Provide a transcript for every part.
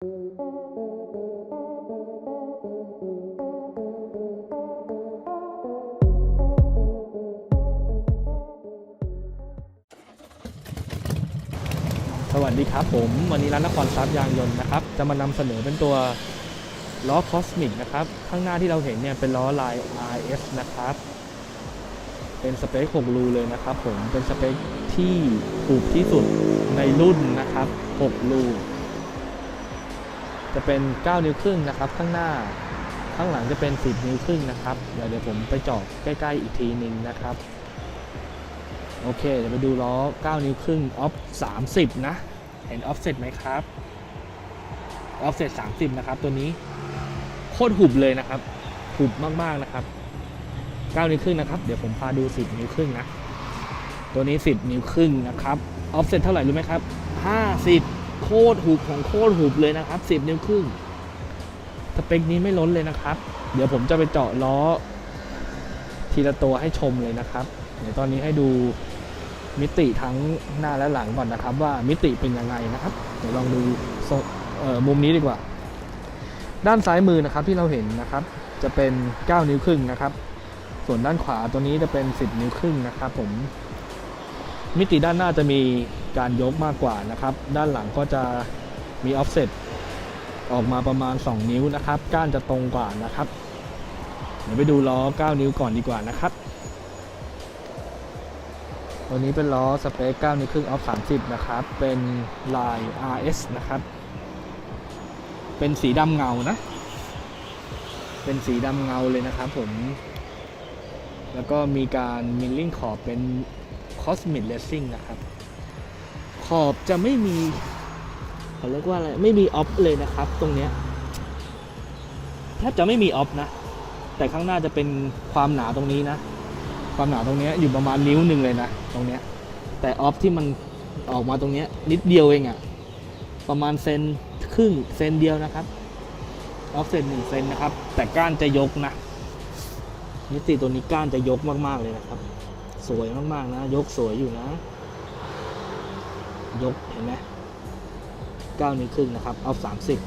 สวัสดีครับผมวันนี้ร้านนครทรัพย์ยางยนต์นะครับ จะมานำเสนอเป็นตัวล้อคอสมิกนะครับ ข้างหน้าที่เราเห็นเนี่ยเป็นล้อลาย RS นะครับ เป็นสเปค6รูเลยนะครับผมเป็นสเปคที่ถูกที่สุดในรุ่นนะครับ6รู จะเป็น 9 นิ้วครึ่งนะครับ ข้างหน้า ข้างหลังจะเป็น 10 นิ้วครึ่งนะครับ เดี๋ยวเดี๋ยวผมไปเจาะใกล้ ๆ อีกทีหนึ่งนะครับ โอเค เดี๋ยวไปดูล้อ 9 นิ้วครึ่งออฟ30 นะ เห็นออฟเซ็ตไหมครับออฟเซ็ต30 นะครับ ตัวนี้ โคตรหุบเลยนะครับ หุบมาก ๆ นะครับ 9 นิ้วครึ่งนะครับ เดี๋ยวผมพาดู 10 นิ้วครึ่งนะ ตัวนี้ 10 นิ้วครึ่งนะครับ ออฟเซ็ตเท่าไหร่รู้ไหมครับ 50 โคตรหุบของโคตรหุบเลยนะครับ 10 นิ้วครึ่ง สเปคนี้ไม่ล้นเลยนะครับ เดี๋ยวผมจะไปเจาะล้อ ทีละตัวให้ชมเลยนะครับ เดี๋ยวตอนนี้ให้ดูมิติทั้งหน้าและหลังก่อนนะครับ ว่ามิติเป็นยังไงนะครับ เดี๋ยวลองดูมุมนี้ดีกว่า ด้านซ้ายมือนะครับที่เราเห็นนะครับ จะเป็น 9 นิ้วครึ่งนะครับ ส่วนด้านขวาตัวนี้จะเป็น 10 นิ้วครึ่งนะครับ ผม มิติด้านหน้าจะมี การยกมากกว่านะครับ ด้านหลังก็จะมีออฟเซ็ตออกมาประมาณ 2 นิ้วนะครับ ก้านจะตรงกว่านะครับ เดี๋ยวไปดูล้อ 9 นิ้วก่อนดีกว่านะครับตัวนี้เป็นล้อสเปค 9 นิ้วครึ่งออฟ 30 นะครับ เป็นลาย RS นะครับ เป็นสีดำเงานะ เป็นสีดำเงาเลยนะครับผม แล้วก็มีการมิลลิ่งขอบเป็น Cosmic Racing นะครับ ขอบจะไม่มีเขาเรียกว่าอะไรไม่มีออฟเลยนะครับ ตรงเนี้ยแทบจะไม่มีออฟนะ แต่ข้างหน้าจะเป็นความหนาตรงนี้นะ ความหนาตรงนี้อยู่ประมาณนิ้วหนึ่งเลยนะ ตรงเนี้ย แต่ออฟที่มันออกมาตรงเนี้ยนิดเดียวเองอะประมาณเซนครึ่งเซนเดียวนะครับออฟเซนหนึ่งเซนนะครับ แต่ก้านจะยกนะนิติตัวนี้ก้านจะยกมากๆเลยนะครับ สวยมากๆนะ ยกสวยอยู่นะ ยกเห็นไหมเก้านิ้วครึ่งนะครับออฟสามสิบ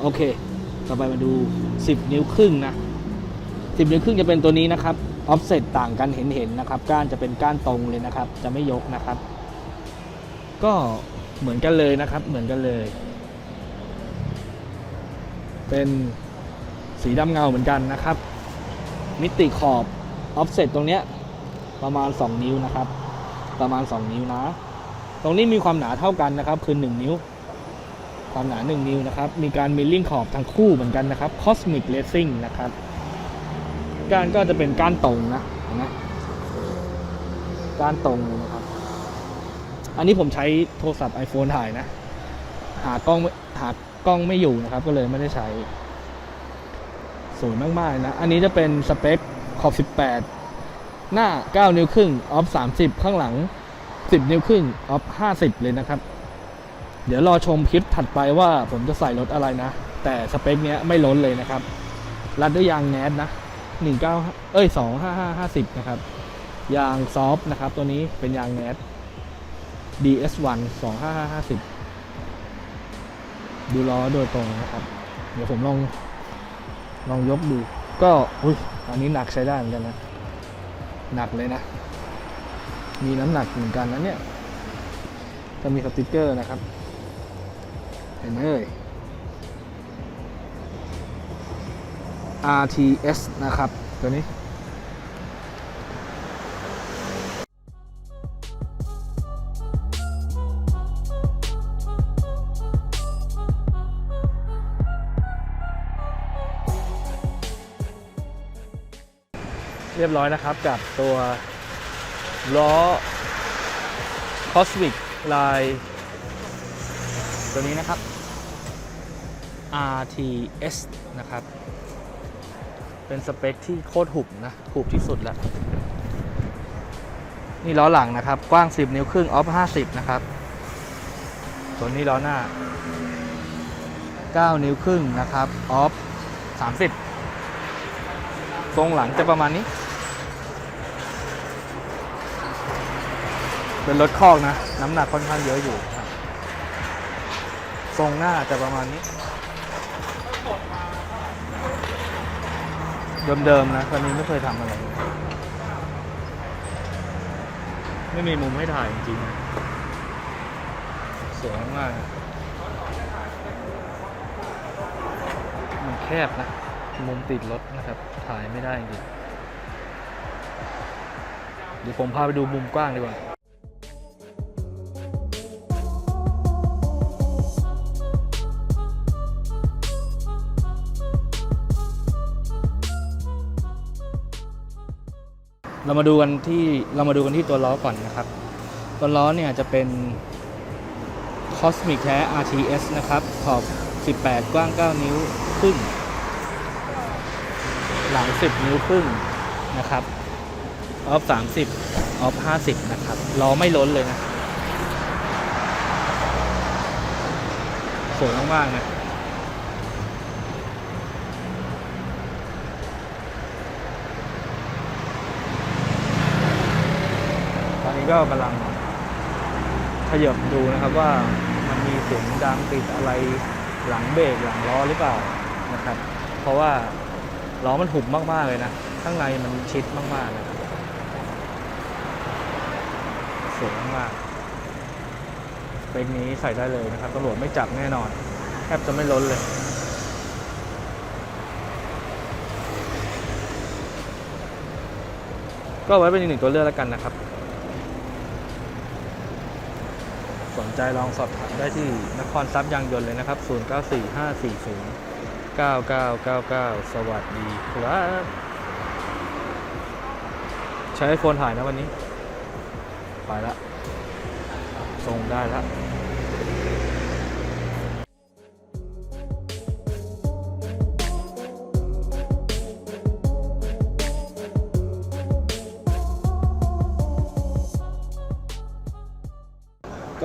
โอเค ต่อไปมาดู10นิ้วครึ่งนะ10นิ้วครึ่งจะเป็นตัวนี้นะครับออฟเซตต่างกันเห็นเห็นๆนะครับ ก้านจะเป็นก้านตรงเลยนะครับ จะไม่ยกนะครับ ก็เหมือนกันเลยนะครับ เหมือนกันเลย เป็นสีดำเงาเหมือนกันนะครับ มิติขอบออฟเซตตรงเนี้ยประมาณ 2 นิ้วนะครับ ประมาณ 2 นิ้วนะ ตรงนี้มีความหนาเท่ากันนะครับ คือ 1 นิ้ว ความหนา 1 นิ้วนะครับ มีการมิลลิ่งขอบทั้งคู่เหมือนกันนะครับ Cosmic Racing นะครับก้านก็จะเป็นก้านตรงนะเห็นไหมก้านตรงนะครับ อันนี้ผมใช้โทรศัพท์ iPhone ถ่ายนะ หากล้องหากล้องไม่อยู่นะครับ ก็เลยไม่ได้ใช้สวยมากๆนะ อันนี้จะเป็นสเปคขอบ 18 หน้า 9 นิ้วครึ่งออฟ 30 ข้างหลัง 10 นิ้วครึ่งออฟ 50 เลยนะครับ เดี๋ยวรอชมคลิปถัดไปว่าผมจะใส่รถอะไรนะ แต่สเปคเนี้ยไม่ล้นเลยนะครับ รัดด้วยยางแนสนะ 19 เอ้ย 25550 นะครับ ยางซอฟต์นะครับ ตัวนี้เป็นยางแนส DS1 25550 ดูล้อโดยตรงนะครับ เดี๋ยวผมลองลองยกดู ก็ อุ้ย อันนี้หนักใช้ได้เหมือนกันนะ หนักเลยนะ มีน้ำหนักเหมือนกันนะเนี่ยจะมีสติกเกอร์นะครับ เห็นไหมเอ่ย RTS นะครับ ตัวนี้ เรียบร้อยนะครับกับตัวล้อ Cosmic ลาย ตัวนี้นะครับ RTS นะครับ เป็นสเปคที่โคตรหุบนะ หุบที่สุดแล้ว นี่ล้อหลังนะครับ กว้าง 10 นิ้วครึ่ง ออฟ 50 นะครับ ส่วนนี้ล้อหน้า 9 นิ้วครึ่งนะครับ ออฟ 30 ทรงหลังจะประมาณนี้ เป็นรถคอกนะ น้ำหนักค่อนข้างเยอะอยู่ครับทรงหน้าจะประมาณนี้ เดิมๆนะคันนี้ไม่เคยทำอะไร ไม่มีมุมให้ถ่ายจริงๆสวยมากมันแคบนะ มุมติดรถนะครับ ถ่ายไม่ได้จริงเดี๋ยวผมพาไปดูมุมกว้างดีกว่า เรามาดูกันที่เรามาดูกันที่ตัวล้อก่อนนะครับ ตัวล้อเนี่ยจะเป็น Cosmic แท้ RTS นะครับ ขอบ 18 กว้าง 9 นิ้วครึ่ง หลัง 10 นิ้วครึ่งนะครับ ออฟ 30 ออฟ 50 นะครับ ล้อไม่ล้นเลยนะ สวยมากๆนะ ตอนนี้ ก็กำลังขยับดูนะครับว่ามันมีเสียงดังติดอะไรหลังเบรกหลังล้อหรือเปล่านะครับ เพราะว่าล้อมันหุบมากๆเลยนะ ข้างในมันชิดมากๆนะครับสวยมากเป็นนี้ใส่ได้เลยนะครับตำรวจไม่จับแน่นอน แทบจะไม่ล้นเลยก็ไว้เป็นอีกหนึ่งตัวเลือกแล้วกันนะครับ สน ใจลองสอบถามได้ที่นครทรัพย์ยางยนต์เลยนะครับ 094540 9999 สวัสดีครับ ใช้ไอโฟนถ่ายนะวันนี้ ไปละส่งได้ละ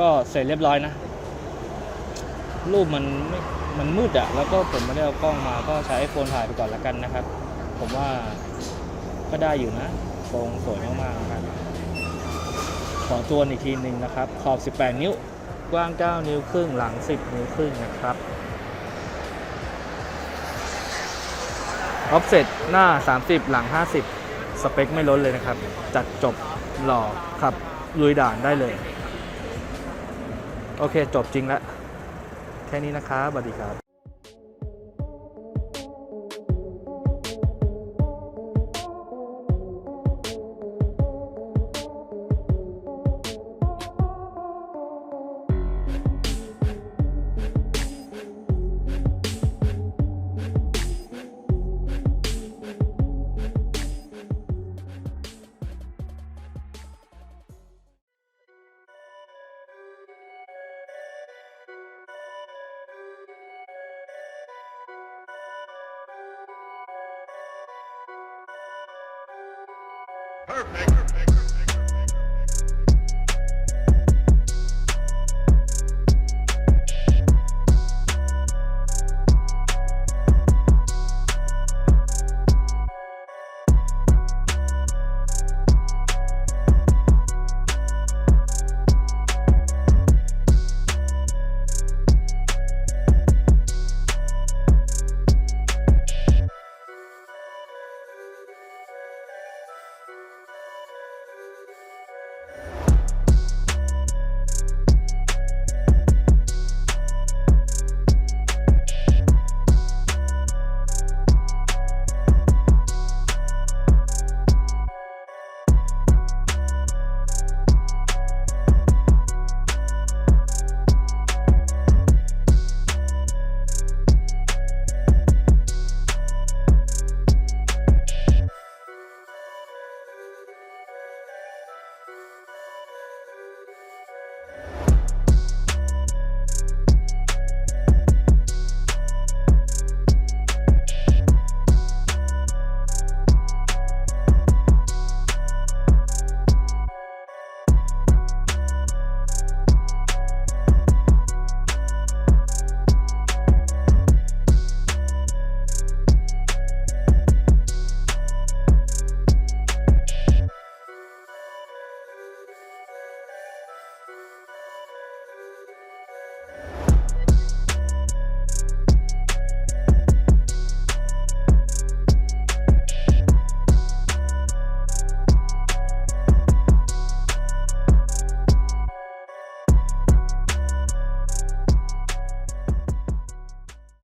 ก็เสร็จเรียบร้อยนะ รูปมันไม่มันมืดอะแล้วก็ผมไม่ได้เอากล้องมาก็ใช้ไอโฟนถ่ายไปก่อนละกันนะครับ ผมว่าก็ได้อยู่นะทรงสวยมากๆนะครับขอทวนอีกทีหนึ่งนะครับ ขอบ 18 นิ้ว กว้าง 9 นิ้วครึ่ง หลัง 10 นิ้วครึ่งนะครับ ออฟเซ็ตหน้า 30 หลัง 50 สเปคไม่ล้นเลยนะครับ จัดจบหล่อขับลุยด่านได้เลย โอเค จบจริงแล้ว แค่นี้นะครับสวัสดีครับ Perfect. Perfect.